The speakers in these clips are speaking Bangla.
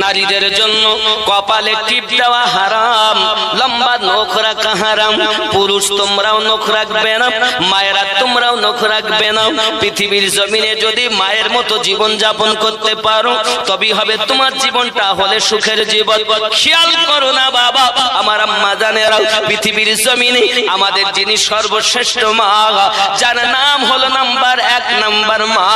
নারীদের জন্য কপালে টিপ দেওয়া হারাম, লম্বা নখ রাখা হারাম, পুরুষ তোমরাও নখ রাখবে না, মায়েরা তোমরাও নখ রাখবে না। পৃথিবীর জমিনে যদি মায়ের মতো জীবন যাপন করতে পারো তবে হবে তোমার জীবনটা হলে সুখের জীবন। খেয়াল করো না বাবা, আমার আম্মা জানেরা, পৃথিবীর জমিনে আমাদের যিনি সর্বশ্রেষ্ঠ মা, যার নাম হলো নাম্বার এক, নাম্বার মা,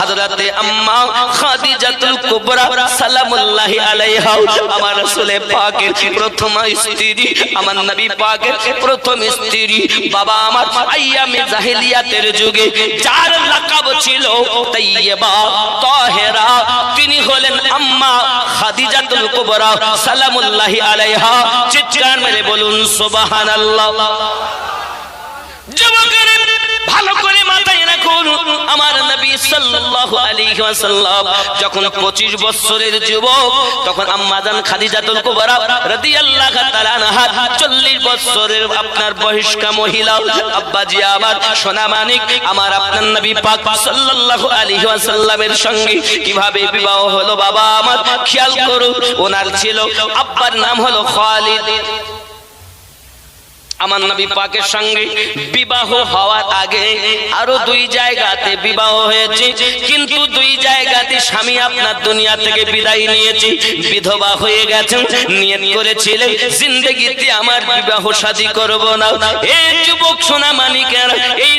হযরতে আম্মা খাদিজাতুল কুবরা সালামুল্লাহি আলাইহা আমার রাসূলে পাকের প্রথম স্ত্রী, আমার নবী পাকের প্রথম স্ত্রী, বাবা আমার আইয়ামে জাহেলিয়াতের যুগে যার লাকাব ছিল তাইয়্যিবা, তাহেরা, তিনি হলেন আম্মা খাদিজাতুল কুবরা, সালামুল্লাহি আলাইহা, চিৎকার মেরে বলুন, সুবহানাল্লাহ। যুবকের ভালো করে মাথায় রাখুন। আমার নবী সাল্লাল্লাহু আলাইহি ওয়াসাল্লাম যখন 25 বছরের যুবক, তখন খাদিজাতুল কুবরা রাদিয়াল্লাহু তাআলা আনহা 40 বছরের আপনার বয়স্কা মহিলা আব্বাজি আমার, সোনা মানিক, আমার আপনার নবী পাক সাল্লাল্লাহু আলাইহি ওয়াসাল্লামের সঙ্গে কীভাবে বিবাহ হলো, বাবা আমার খেয়াল করুন, ওনার ছিল, আব্বার নাম হলো খালিদ। আমার নবী পাকের সঙ্গে বিবাহ হওয়ার আগে আরও দুই জায়গাতে বিবাহ হয়েছে। কিন্তু দুই জায়গাতে স্বামী আপনার দুনিয়া থেকে বিদায় নিয়েছে, বিধবা হয়ে গেছেন, নিয়ত করেছিলেন, জিন্দগিতে আমার বিবাহ না। এই যুবক সোনা মানিকের এই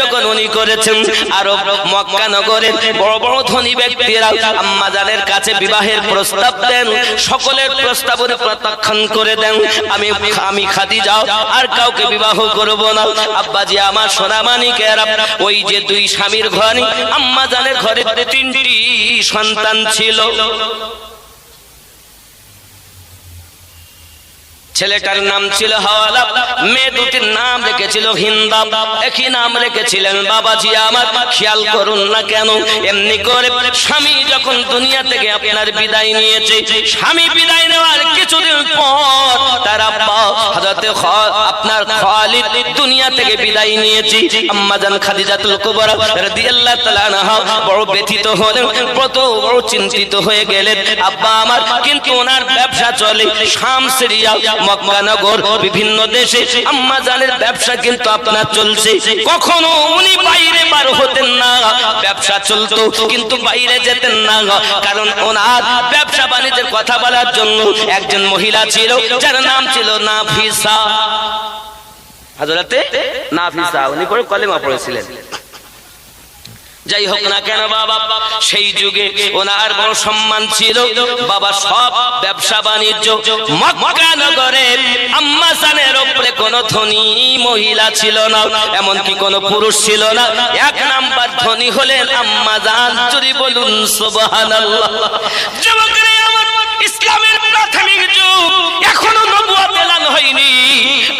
যখন উনি করেছেন আরও মক্কা নগরের বড় বড় ধনী ব্যক্তিরা আম্মাজানের কাছে বিবাহের প্রস্তাব দেন, সকলের প্রস্তাবের প্রত্যাখ্যান করে দেন, আমি আমি খাদিজা আর কাউকে বিবাহ করব না। আব্বাজি, আমার সোনামানিকের ওই যে দুই স্বামীর ঘরে আম্মা জানের ঘরে তিনটি সন্তান ছিল। ছেলেটার নাম ছিল হাওয়ালা মেয়ে দুটির নাম রেখেছিল হিন্দা একই নাম রেখেছিলেন বাবাজি, আমার খেয়াল করুন না কেন, এমনি করে স্বামী যখন দুনিয়া থেকে আপনার বিদায় নিয়েছে, স্বামী বিদায় নেওয়ার হযরতে আপনার খালিদ দুনিয়া থেকে বিদায় নিয়েছে। আম্মাজান খাদিজাতুল কুবরা রাদিয়াল্লাহু তাআলা আনহা বড় ব্যথিত হলেন কত বড় চিন্তিত হয়ে গেলেন। আব্বা আমার, কিন্তু ওনার ব্যবসা চলে শাম সিরিয়া মক্কানগর বিভিন্ন দেশে। আম্মা জানের ব্যবসা কিন্তু আপনার চলছে। কখনো উনি বাইরে বার হতেন না। ব্যবসা চলতো, কিন্তু বাইরে যেতেন না। কারণ ওনার ব্যবসা বাণিজ্যের কথা বলার জন্য একজন মহিলা ছিল, যার নাম ছিল নাফিসা। হাজরাতে নাফিসা, উনি করে কলেমা পড়েছিলেন। যাই হোক না কেন বাবা, সেই যুগে ওনার বড় সম্মান ছিল। বাবা সব ব্যবসা বাণিজ্য কোনো মহিলা ছিল না, এমনকি কোনো পুরুষ ছিল না। এক নাম্বার ধনী হলেন আম্মা জান। চুরি বলুন এলান হয়নি।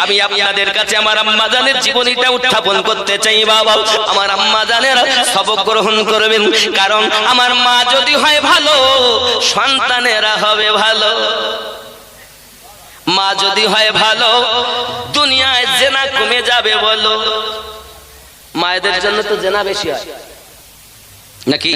আমি আপনাদের কাছে আমার আম্মা জানের জীবনীটা উত্থাপন করতে চাই, বাবা। আমার আম্মা জানের সবক গ্রহণ করবেন, কারণ আমার মা যদি হয় ভালো, সন্তানেরা হবে ভালো। মা যদি হয় ভালো, দুনিয়ায় জেনা কমে যাবে বলো। মায়েদের জন্য তো জেনা বেশি হয়। নাকি?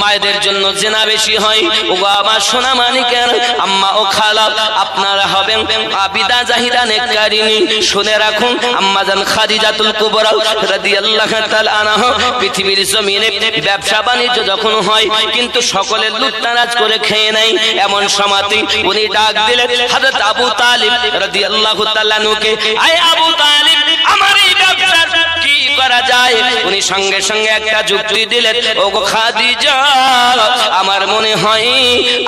মায়েদের জন্য জেনা বেশি হয়। ও আমার সোনা মানিকের আম্মা ও খালা, আপনারা হবেন আবিদা জাহিদা নেকারিনী শুনে রাখুন, আম্মা জান খাদিজাতুল কুবরা রাদিয়াল্লাহু তাআলা আনহা, পৃথিবীর জমিনে ব্যবসা বাণিজ্য যখন হয়, কিন্তু সকলে লুটতারাজ করে খেয়ে নেয়। এমন সময়তে উনি ডাক দিলেন, হযরত আবু তালিব রাদিয়াল্লাহু তাআলা নুকে আয় আবু তালিব, আমার এই ব্যবসা করা যায়। উনি সঙ্গে সঙ্গে একটা যুক্তি দিলেন ও গো খাদিজা, আমার মনে হয়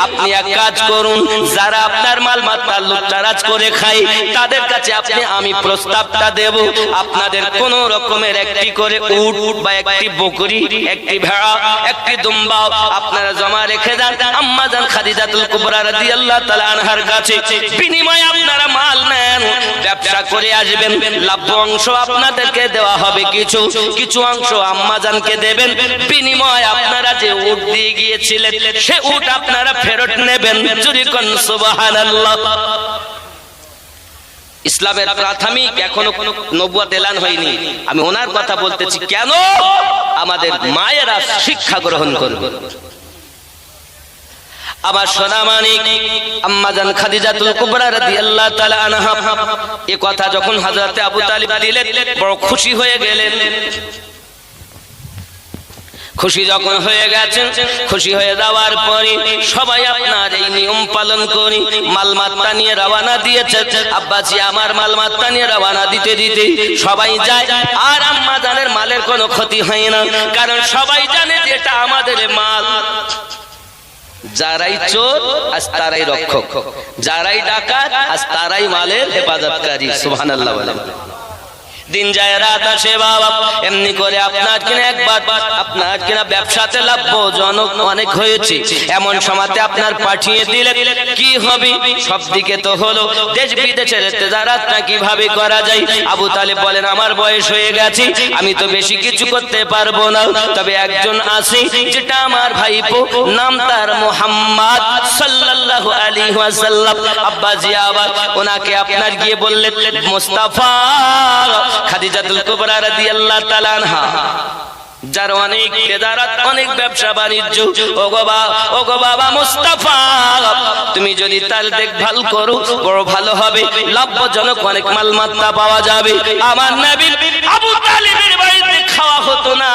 আপনি এক কাজ করুন, যারা আপনার মাল মাত্রা লুটতারাজ করে খায়, তাদের কাছে আপনি, আমি প্রস্তাবটা দেব। আপনাদের কোন রকমের একটি করে উট বা একটি বকরি, একটি ভেড়া, একটি দুম্বা, আপনারা জমা রেখে যান আম্মা জান খাদিজাতুল কুবরা রাদিয়াল্লাহু তাআলা আনহার কাছে, বিনিময়ে আপনারা মাল নেন। করে আসবেন। লাভ অংশ আপনাদেরকে দেওয়া হবে কিছু। কিছু অংশ আম্মাজানকে দেবেন। বিনিময়ে আপনারা যে উট দিয়ে গিয়েছিলেন, সে উট আপনারা ফেরত নেবেন। চুরি করেন সুবহানাল্লাহ। ইসলামের প্রাথমিক এখনও কোন নবুয়াত এলান হয়নি। আমি ওনার কথা বলতেছি, কেন? আমাদের মায়েরা শিক্ষা গ্রহণ করবে। আবার সোনা মানিক আম্মাজান খাদিজাতুল কুবরা রাদিয়াল্লাহু তাআলা আনহা এই কথা যখন হযরতে আবু তালিব দিলেন, বড় খুশি হয়ে গেলেন। খুশি যখন হয়ে গেছেন, খুশি হয়ে যাওয়ার পরে সবাই আপনার এই নিয়ম পালন করি মালমাত্তা নিয়ে রওনা দিয়েছে আব্বাসি আমার মালমাত্তা নিয়ে রওনা দিতে দিতে সবাই যায়, আর আম্মা জানের মালের কোনো ক্ষতি হয় না, কারণ সবাই জানে যে এটা আমাদের মাল। যারাই চোর আজ তারাই রক্ষক। যারাই ডাকাত আজ তারাই মালের হেফাজতকারী সুবহানাল্লাহ বলেন দিন যায়, রাত আসে বাবা। এমনি করে আপনার কিনা একবার, আপনার কিনা ব্যবসাতে লাভ লাভজনক অনেক হয়েছে। এমন সময়তে আপনার পাঠিয়ে দিলে কি হবে? সব দিকে তো হলো দেশ বিদেশের তেজারাতটা কীভাবে করা যায়? আবু তালেব বলেন, আমার বয়স হয়ে গেছে, আমি তো বেশি কিছু করতে পারব না। তবে একজন আছে, যেটা আমার ভাইপো, নাম তার মোহাম্মদ সাল্লাল্লাহু আলাইহি ওয়াসাল্লাম। আব্বাজি আবার ওনাকে আপনার গিয়ে বললেন, মুস্তাফা খাদিজাতুল কুবরা রাদিয়াল্লাহু তাআলা আনহা, যার অনেক তেজারাত অনেক ব্যবসা বাণিজ্য। ও বাবা ও বাবা মুস্তাফা, তুমি যদি তার দেখভাল করো, বড় ভালো হবে। লাভজনক অনেক মালমাত্তা পাওয়া যাবে। আমার নবী খাওয়া হতো না।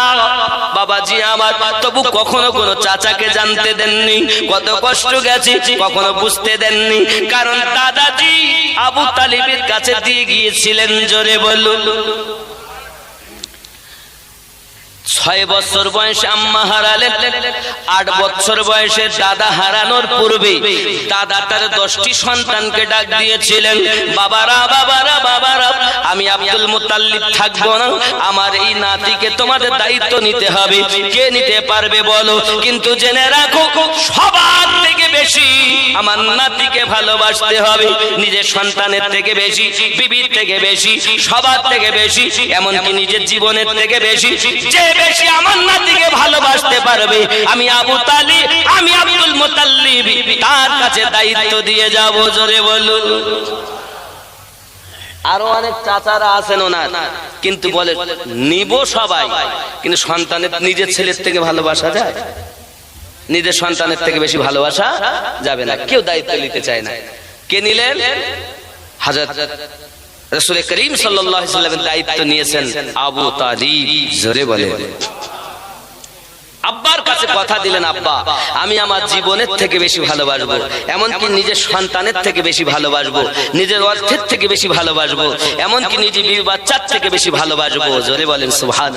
বাবাজি আমার, তবু কখনো কোনো চাচাকে জানতে দেননি। কত কষ্ট গেছে, কখনো বুঝতে দেননি। কারণ দাদাজি আবু তালিবের কাছে দিয়ে গিয়েছিলেন, জোরে বলুন। ছয় বছর বয়সে আম্মা হারালেন, আট বছর বয়সে দাদা হারানোর পূর্বে দাদা তার দশটি সন্তানকে ডাক দিয়েছিলেন, বাবারা বাবারা বাবারা, আমি আব্দুল মুতাল্লিব থাকব না, আমার এই নাতিকে তোমাদের দায়িত্ব নিতে হবে, কে নিতে পারবে বলো, কিন্তু জেনে রাখো, সবার থেকে বেশি আমার নাতিকে ভালোবাসতে হবে, নিজের সন্তানের থেকে বেশি, বিবির থেকে বেশি, সবার থেকে বেশি, এমনকি নিজের জীবনের থেকে বেশি, যে বেশি আমার নাতিকে ভালোবাসতে পারবে। আমি আবু তালি আমি আব্দুল মুতাল্লিব। তার কাছে দায়িত্ব দিয়ে যাব, জোরে বলুন। আরও অনেক চাচারা আছেন ওনার, কিন্তু বলে, নিব সবাই। কিন্তু সন্তানের, নিজের ছেলের থেকে ভালোবাসা যায়? নিজের সন্তানের থেকে বেশি ভালোবাসা যাবে না। কেউ দায়িত্ব নিতে চায় না। কে নিলেন? হাজার রসুল করিম সাল্লামের দায়িত্ব নিয়েছেন আবু তালিব, জোরে বলে আব্বার কাছে কথা দিলেন, আব্বা, আমি আমার জীবনের থেকে বেশি ভালোবাসবো, এমনকি নিজের সন্তানের থেকে বেশি ভালোবাসবো, নিজের অর্থের থেকে বেশি ভালোবাসবো, এমনকি নিজের বিবি বাচ্চার থেকে বেশি ভালোবাসবো, জোরে বলেন সুবহান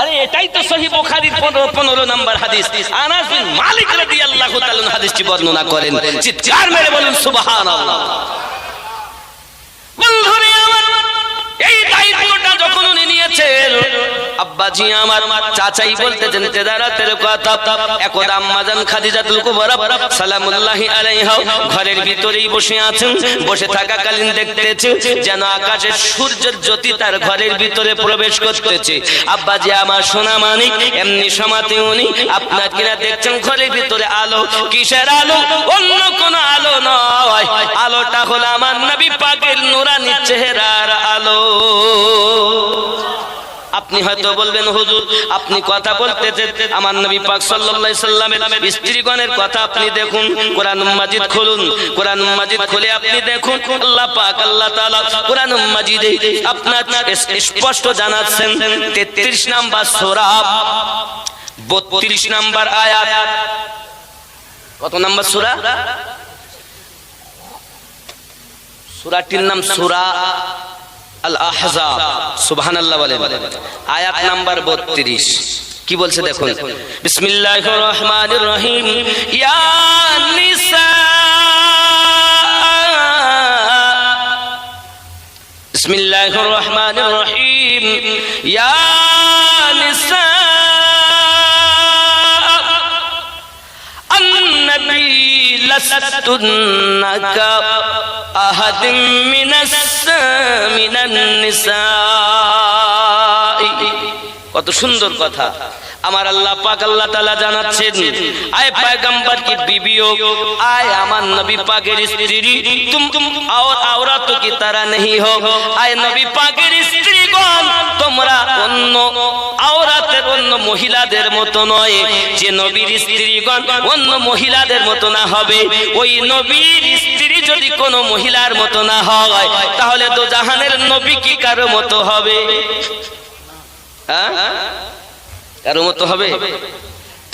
আরে, এটাই তো সহি বুখারীর 15 15 নাম্বার হাদিস। আনাস মালিক রাদিয়াল্লাহু তাআলা হাদিসটি বর্ণনা করেন। চিৎকার মেরে বলুন, সুবহানাল্লাহ। বন্ধুরে আমার এই দায়িত্বটা যখন উনি নিয়েছেন, আব্বাজি আমার চাচাই বলতেছেন তেদারাতের কথা। একদা আম্মাজান খাদিজাতুল কুবরা সালামুল্লাহি আলাইহা ঘরের ভিতরেই বসে আছেন, বসে থাকাকালীন দেখতেছে যেন আকাশের সূর্যের জ্যোতি তার ঘরের ভিতরে প্রবেশ করতেছে। আব্বাজি আমার সোনা মানিক, এমনি সমাতে উনি আপনার কিনা দেখছেন ঘরের ভিতরে আলো। কিসের আলো? অন্য কোন আলো নয়। আলোটা হলো আমার নবী পাকের নুরানি চেহারার আলো। আপনি হয়তো বলবেন, হুজুর, আপনি কথা বলতেছেন। আমার নবী পাক সাল্লাল্লাহু সাল্লামের স্ত্রীগণের কথা আপনি দেখুন, কোরআন মাজিদ খুলুন, কোরআন মাজিদ খুলে আপনি দেখুন। আল্লাহ পাক, আল্লাহ তাআলা কোরআন মাজিদে আপনার স্পষ্ট জানাচ্ছেন 33 নাম্বার সূরা 32 নাম্বার আয়াত। কত নাম্বার সূরা? সূরাটির নাম সূরা আল আহজাব 32 কি বলছে দেখুন? রহমানির রহিম রহিম ইয়া النبي لستن كأحد من من النساء কত সুন্দর কথা আমার আল্লাহ পাক আল্লাহ তাআলা জানাচ্ছেন, আয় পয়গম্বর কি বিবিও আয় আমার নবী পাকের স্ত্রী, তুম তুম আও আওরাত কি তারা নেই হো, আয় নবী পাকের স্ত্রীগণ, তোমরা অন্য আওরাতের অন্য মহিলাদের মতো নয়, যে নবীর স্ত্রীগণ অন্য মহিলাদের মতো না হবে, ওই নবীর স্ত্রী যদি কোনো মহিলার মতো না হয়, তাহলে তো জাহানের নবী কি কারও মতো হবে? হ্যাঁ? কারও মতো হবে?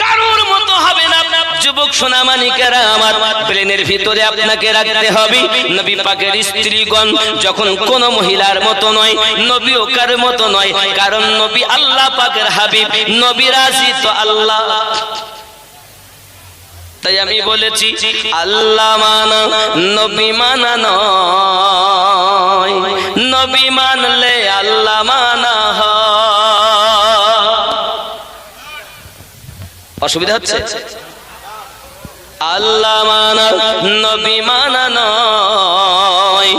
কারোর মতো হবে না। যুবক সোনামানিকেরা আমার ব্রেনের ভিতরে আপনাকে রাখতে হবে। নবী পাকের স্ত্রীগণ যখন কোন মহিলার মতো নয় নবী কার মতো নয় কারণ নবী আল্লাহ পাকের হাবিব নবী রাজি তো আল্লাহ। তাই আমি বলেছি আল্লাহ মানা নবী মানা নয়। নবী মানলে আল্লাহ মানা হয়। অসুবিধা হচ্ছে? আল্লাহ মানা, নবী মানা নয়।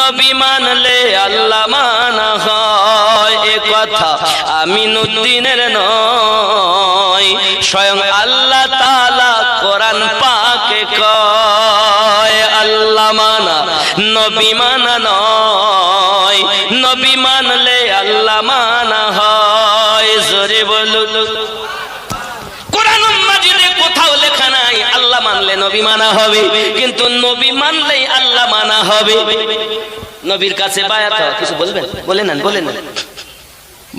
নবী মানলে আল্লাহ মানা হয়। এ কথা আমিনুদ্দিনের নয়। স্বয়ং আল্লাহ তাআলা কোরআন পাকে কয়, আল্লাহ মানা, নবী মানা নয়। নবী মানলে আল্লাহ মানা হয়। জোরে বলুন কোরআন মাজিদে কোথাও লেখা নাই আল্লাহ মানলে নবী মানা হবে কিন্তু নবী মানলেই আল্লাহ মানা হবে। নবীর কাছে বায়াত কিছু বলবেন? বলে নেন বলে নেন।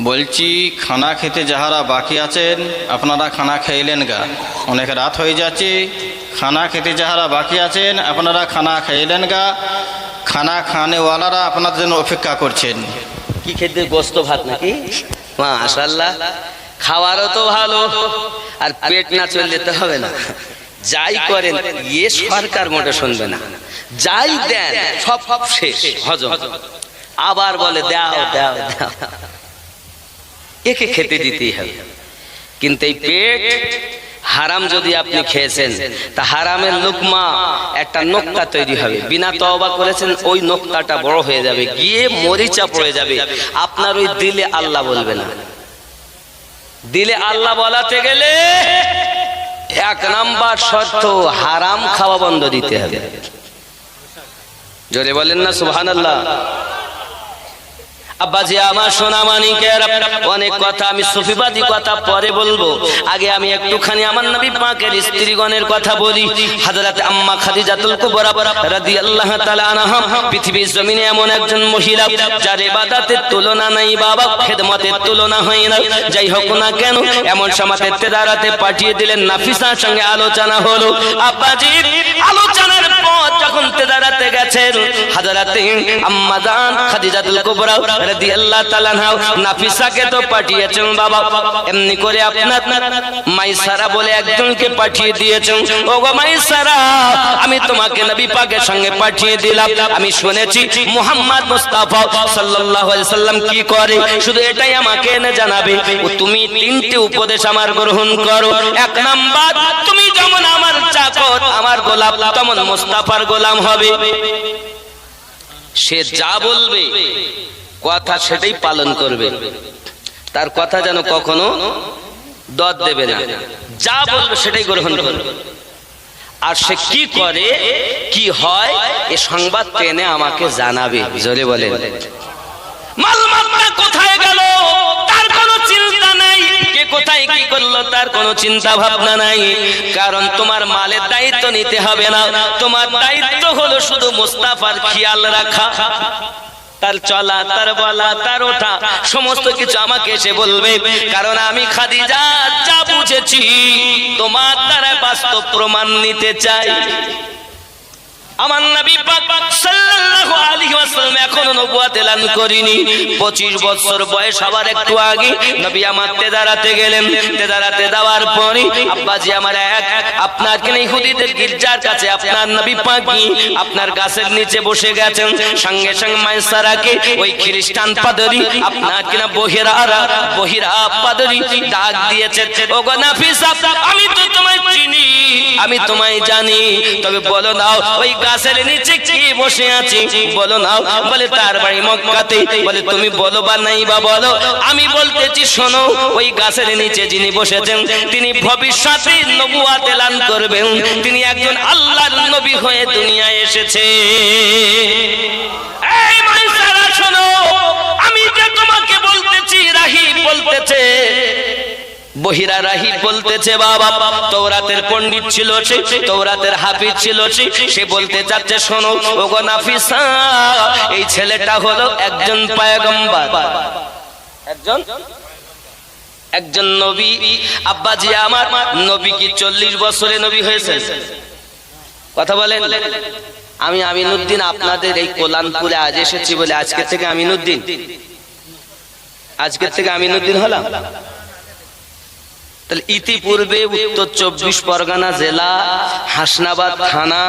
বলছি খানা খেতে যাহারা বাকি আছেন আপনারা খানা খাইলেন গা। অনেক রাত হয়ে যাচ্ছে খানা খেতে যাহারা বাকি আছেন আপনারা খানা খাইলেন গা। খানা খানেওয়ালারা আপনাদের জন্য অপেক্ষা করছেন। কি খেতে গোস্ত ভাত নাকি? মাশাল্লাহ খাওয়ারও তো ভালো আর পেট না চললে তো হবে না। যাই করেন ইয়ে সরকার মোটে শুনবে না। যাই দেন সব সব শেষ হজম। আবার বলে দাও দাও দাও। একে খেতে দিতেই হবে। কিন্তু এই পেট হারাম যদি আপনি খেয়েছেন তা হারামের লোকমা একটা নোক্তা তৈরি হবে। বিনা তওবা করেছেন ওই নোক্তাটা বড় হয়ে যাবে। গিয়ে মরিচা পড়ে যাবে। আপনার ওই দিলে আল্লাহ বলবে না। দিলে আল্লাহ বলাতে গেলে এক নাম্বার শর্ত হারাম খাওয়া বন্ধ দিতে হবে। জোরে বলেন না সুহান আল্লাহ আব্বাজি আমার সোনা মানিকের অনেক কথা, আমি সুফিবাদী কথা পরে বলব। আগে আমি একটুখানি আমার নবী পাকের স্ত্রীগণের কথা বলি। হাজরাত আম্মা খাদিজাতুল কুবরা রাদিয়াল্লাহু তাআলা আনহা, পৃথিবীর জমিনে এমন একজন মহিলা যার ইবাদতের তুলনা নাই, বাবা খেদমতের তুলনা হয় না। যাই হোক না কেন, এমন সমাজের তেদারাতে পাঠিয়ে দিলেন, নাফিসার সঙ্গে আলোচনা হলো। আব্বাজি আলোচনার মাইসারা আমি তোমাকে নবী পাকের সঙ্গে পাঠিয়ে দিলাম। আমি শুনেছি মুহাম্মদ মুস্তাফা সাল্লাম কি করে? শুধু এটাই আমাকে জানাবে। তুমি তিনটি উপদেশ আমার গ্রহণ করো। এক নাম্বার, তুমি যেমন আমার চাকর, আমার গোলাম তেমন মুস্তাফার গোলাম হবে। সে যা বলবে কথা সেটাই পালন করবে। তার কথা যেন কখনো দর দেবে না। যা বলবে সেটাই গ্রহণ করবে। আর সে কি করে কি হয় এ সংবাদ টেনে আমাকে জানাবে। জোরে বলেন। মালমাত্রা কোথায় গেল? তার কোথায় কি করল তার কোনো চিন্তা ভাবনা নাই। কারণ তোমার মালের দায়িত্ব নিতে হবে না। তোমার দায়িত্ব হলো শুধু মুস্তাফার খেয়াল রাখা। তার চলা, তার বলা, তার ওঠা, সমস্ত কিছু আমাকে এসে বলবে। কারণ আমি খাদিজা, যা বুঝেছি, তোমার দ্বারা বাস্তব প্রমাণ নিতে চাই। আমার নবী পাক সাল্লাল্লাহু আলাইহি ওয়াসাল্লাম এখনও নবুয়ত এলান করিনি। 25 বছর বয়স একটু আগে নবী আমার তেদারাতে গেলেন। তেদারাতে যাওয়ার পরে, আব্বাজি আমার এক, আপনার ইহুদিদের গির্জার কাছে আপনার নবী পাক আপনার গাছের নিচে বসে গেছেন। সঙ্গে সঙ্গে মাইসারাকে ওই খ্রিস্টান পাদরি, আপনার কিনা বহিরারা বহিরা পাদরি ডাক দিয়েছে। আমি তো তোমায় চিনি, আমি তোমায় জানি। তবে বলো নাও ওই গাছের নিচে কি বসে আছি? বলো নাও বলে তার বাড়ি মক্কাতে। বলে, তুমি বলো বা নাই বা বলো। আমি বলতেছি, শোনো, ওই গাছের নিচে যিনি বসেছেন, তিনি ভবিষ্যতে নবুয়াত এলান করবেন। তিনি একজন আল্লাহর নবী হয়ে দুনিয়ায় এসেছে। এই বহিরা রাহি বলতেছে, বাবা তৌরাতের পণ্ডিত ছিল সে তৌরাতের হাফিজ ছিল সে সে বলতে চাচ্ছে, শোনো, ওগো নাফিসা, এই ছেলেটা হলো একজন পায়গম্বর। একজন? একজন নবী? আব্বাজি আমার নবী কি চল্লিশ বছরে নবী হয়েছে? কথা বলেন। আমি আমিনুদ্দিন, আপনাদের এই কোলানপুরে আজ এসেছি বলে আজকে থেকে আমিনুদ্দিন। আজকের থেকে আমিনুদ্দিন হলাম। তাহলে ইতিপূর্বে উত্তর চব্বিশ পরগনা জেলা, হাসনাবাদ থানা,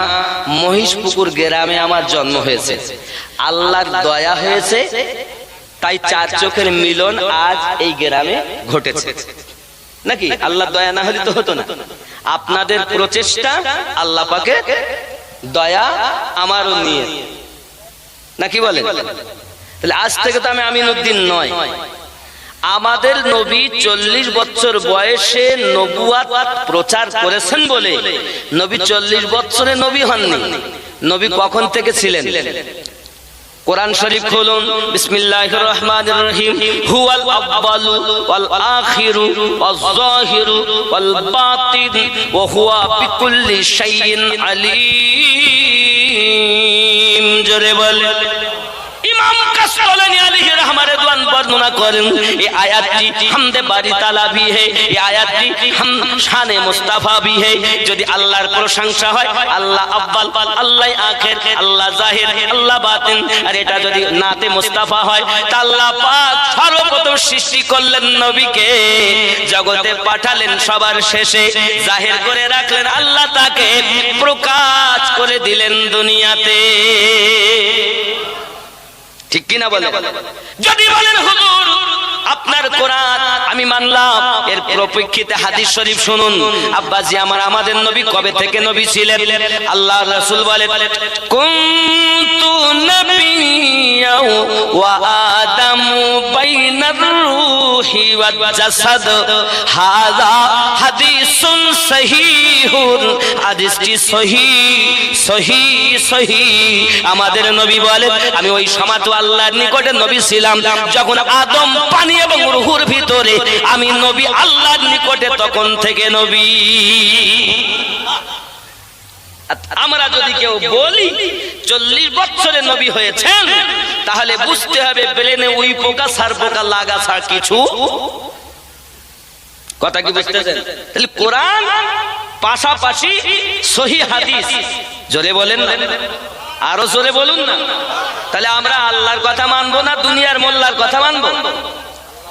মহিষপুকুর গ্রামে আমার জন্ম হয়েছে। আল্লাহর দয়া হয়েছে, তাই চার চোখের মিলন আজ এই গ্রামে ঘটেছে। নাকি? আল্লাহর দয়া না হলে তো হতো না। আপনাদের প্রচেষ্টা আল্লাহ পাকে দয়া আমারও নিয়ে। নাকি বলেন? তাহলে আজ থেকে তো আমি আমিনুদ্দিন নয়। আমাদের নবী চল্লিশ বছর বয়সে নবুয়াত প্রচার করেছেন বলে। নবী চল্লিশ বছরে নবী হননি। নবী কখন থেকে ছিলেন? কোরআন শরীফ খুলুন। বিসমিল্লাহির রহমানির রহিম। হুয়াল আউয়ালু ওয়াল আখিরু ওয়াল বাতিন ওয়া হুয়া বিকুল্লি শাইইন আলিম। জোরে বলে ইমাম প্রশংসা হয়, আল্লাহ আর সর্বপ্রথম সৃষ্টি করলেন নবীকে। জগতে পাঠালেন সবার শেষে, জাহির করে রাখলেন আল্লাহ তাকে, প্রকাশ করে দিলেন দুনিয়াতে। কিনা বলে। যদি বলেন হুজুর আপনার কোরআন আমি মানলাম। এর প্রপেক্ষিতে হাদিস শরীফ শুনুন। আব্বাজি, আমার আমাদের নবী কবে থেকে নবী ছিলেন? আল্লাহ রাসূল কুনতু নাবিয়্যা ওয়া বাইনার রূহি জাসাদ। হাযা হাদিসুন সহিহুন। হাদিসটি সহি সহি সহি। আমাদের নবী বলেন আমি ওই সমাজ আল্লাহর নিকটে নবী ছিলাম। যখন আদম পানি এবং রুহুর ভিতরে আমি নবী আল্লাহর নিকটে তখন থেকে নবী। আমরা যদি কেউ বলি চল্লিশ বছরে নবী হয়েছেন তাহলে বুঝতে হবে ব্রেনে উই পোকা সার পোকা লাগা ছাড় কিছু? কথা কি বুঝতেছেন তাহলে কোরআন পাশাপাশি সহি হাদিস। জোরে বলেন না। আরও জোরে বলুন না। তাহলে আমরা আল্লাহর কথা মানবো না দুনিয়ার মোল্লার কথা মানবো?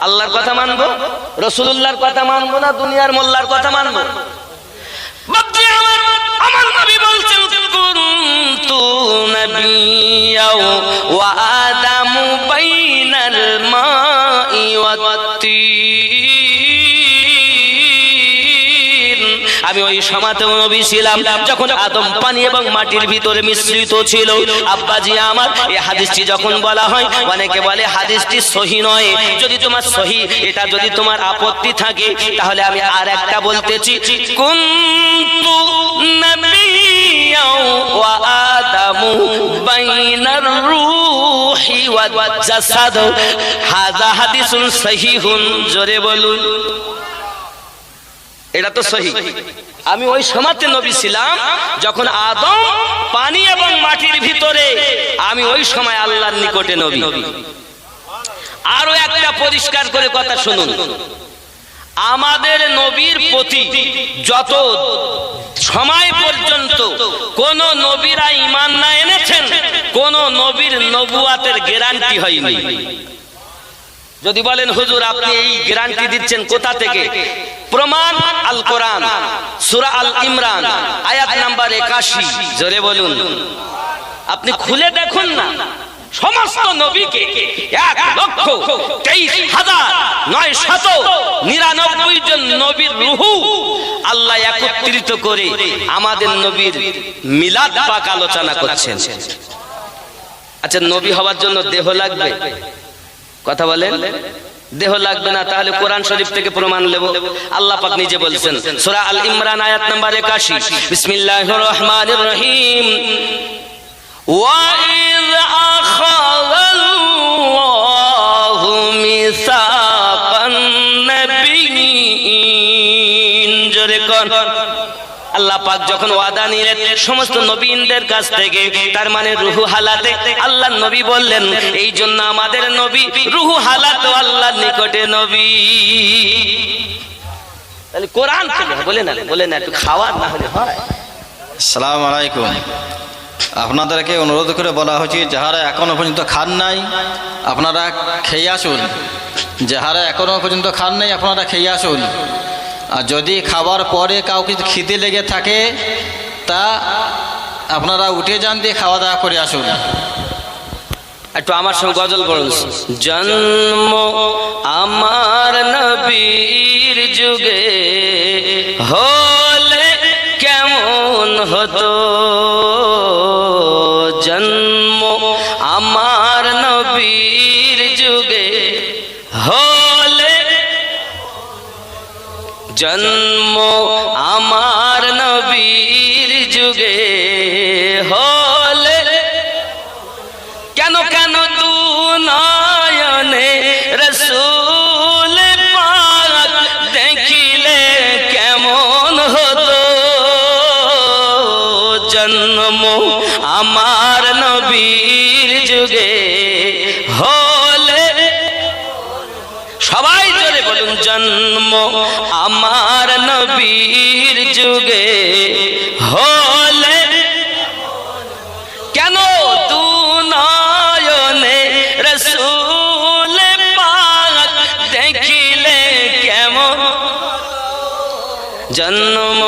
আল্লাহর কথা মানবো? রসুল্লাহর কথা মানবো না দুনিয়ার মোল্লার কথা মানবো? আমার নবী বলছেন, কুনতু নাবিয়্যাও ওয়া আদামু বাইনাল মাই ওয়াত-তিন আমি ওই সমাতে নবী ছিলাম, যখন আদম পানি এবং মাটির ভিতরে মিশ্রিত ছিল। আব্বাজি আমার, এই হাদিসটি যখন বলা হয়, অনেকে বলে হাদিসটি সহি নয়। যদি তোমার সহি, এটা যদি তোমার আপত্তি থাকে, তাহলে আমি আর একটা বলতেছি। কুনতু নাবিয়্যাও ওয়া আদামু বাইনার রূহি ওয়াল জাসাদ। হাযা হাদিসুন সহিহুন, জোরে বলুন। এটা তো সহি। আমি ওই সমাজে নবী ছিলাম যখন আদম পানি এবং মাটির ভিতরে আমি ওই সময় আল্লাহর নিকটে নবী। আরও একটা পরিষ্কার করে কথা শুনুন। আমাদের নবীর প্রতি যত সময় পর্যন্ত কোন নবীরা ইমান না এনেছেন, কোন নবীর নবুয়াতের গ্যারান্টি হয়নি। যদি বলেন, হুজুর, আপনি এই গ্যারান্টি দিচ্ছেন কোথা থেকে? প্রমাণ আল কোরআন সূরা আল ইমরান আয়াত নাম্বার 81 জোরে বলুন। আপনি খুলে দেখুন না। সমস্ত নবীকে এক লক্ষ তেইশ হাজার নয় শত নিরানব্বই জন নবীর রুহু আল্লাহ একত্রিত করে আমাদের নবীর মিলাদ পাক আলোচনা করছেন। আচ্ছা নবী হওয়ার জন্য দেহ লাগবে? কথা বলেন? দেহ লাগবে না, তাহলে কোরআন শরীফ থেকে প্রমাণ নেব। আল্লাহ পাক নিজে বলছেন, সূরা আল ইমরান আয়াত নাম্বার 81 বিসমিল্লাহির রহমানির রহিম ওয়া ইয আখাযাল্লাহু মিসাকান নাবিয়্যিন। জোরে কোন আল্লাহ পাক যখন ওয়াদা নিলেন সমস্ত নবীনদের কাছ থেকে, তার মানে রুহু হালাতে, আল্লাহ নবী বললেন, এই জন্য আমাদের নবী রুহু হালাত আল্লাহর নিকটে নবী। তাহলে কোরআন বলে না বলে না একটু খাওয়ার না হলে হয়। সালাম আলাইকুম। আপনাদেরকে অনুরোধ করে বলা হচ্ছে, যাহারা এখনও পর্যন্ত খান নাই, আপনারা খেয়ে আসুন। যাহারা এখনও পর্যন্ত খান নাই, আপনারা খেয়ে আসুন। যদি খাবার পরে কাউকে খিদে লেগে থাকে, তা আপনারা উঠে যান দিয়ে খাওয়া দাওয়া করে আসুন। একটু আমার সঙ্গে গজল বলুন। জন্ম সবাই জোরে বলুন, জন্ম আমার নবীর যুগে হলে কেন তু নয়নে রসুল পাক দেখিলে কেমন? জন্ম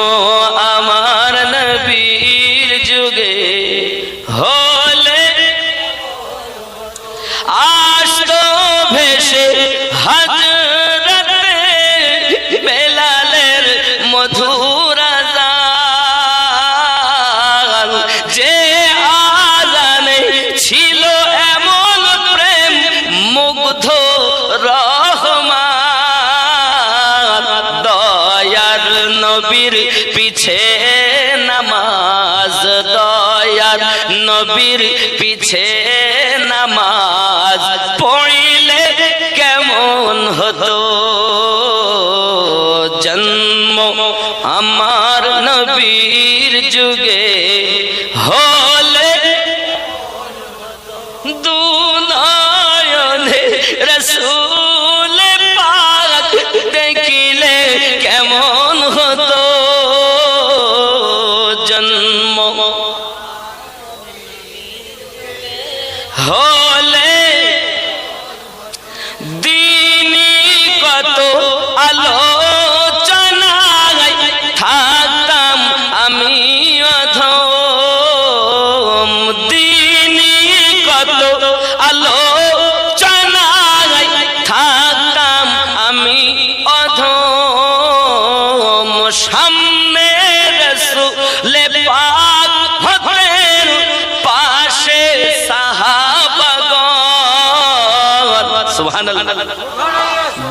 পিছে নামাজ দয়ার নবীর পিছে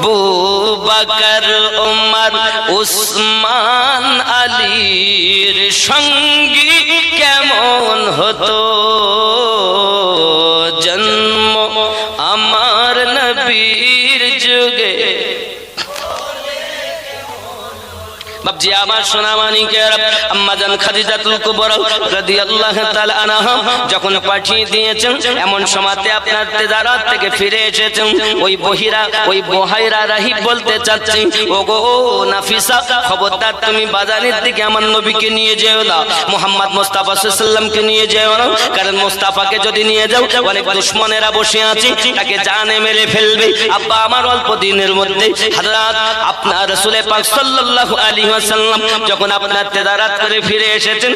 বুবাকর উমর উসমান আলীর সঙ্গী কেমন হতো? বাবজি আমার সোনা মানিকের খাদিজাতুল কুবরা রাদিয়াল্লাহু তাআলা আনহা যখন পাঠিয়ে দিয়েছেন, এমন সময়তে আপনার তেজারাত থেকে ফিরে এসেছেন। ওই বহিরা, ওই বহাইরা বলতে চাচ্ছি ওগো নাফিসা, খবরদার, তুমি বাজারের দিকে আমার নবীকে নিয়ে যেও না, মোহাম্মদ মুস্তাফা সাল্লামকে নিয়ে যেও না, কারণ মুস্তাফাকে যদি নিয়ে যাও, অনেক বসে আছে, তাকে জানে মেরে ফেলবে। আব্বা, আমার অল্প দিনের মধ্যে হযরত আপনার পাক সাল্লাল্লাহু আলাইহি ওয়াসাল্লাম যখন আপনার তেদারাত করে ফিরে এসেছেন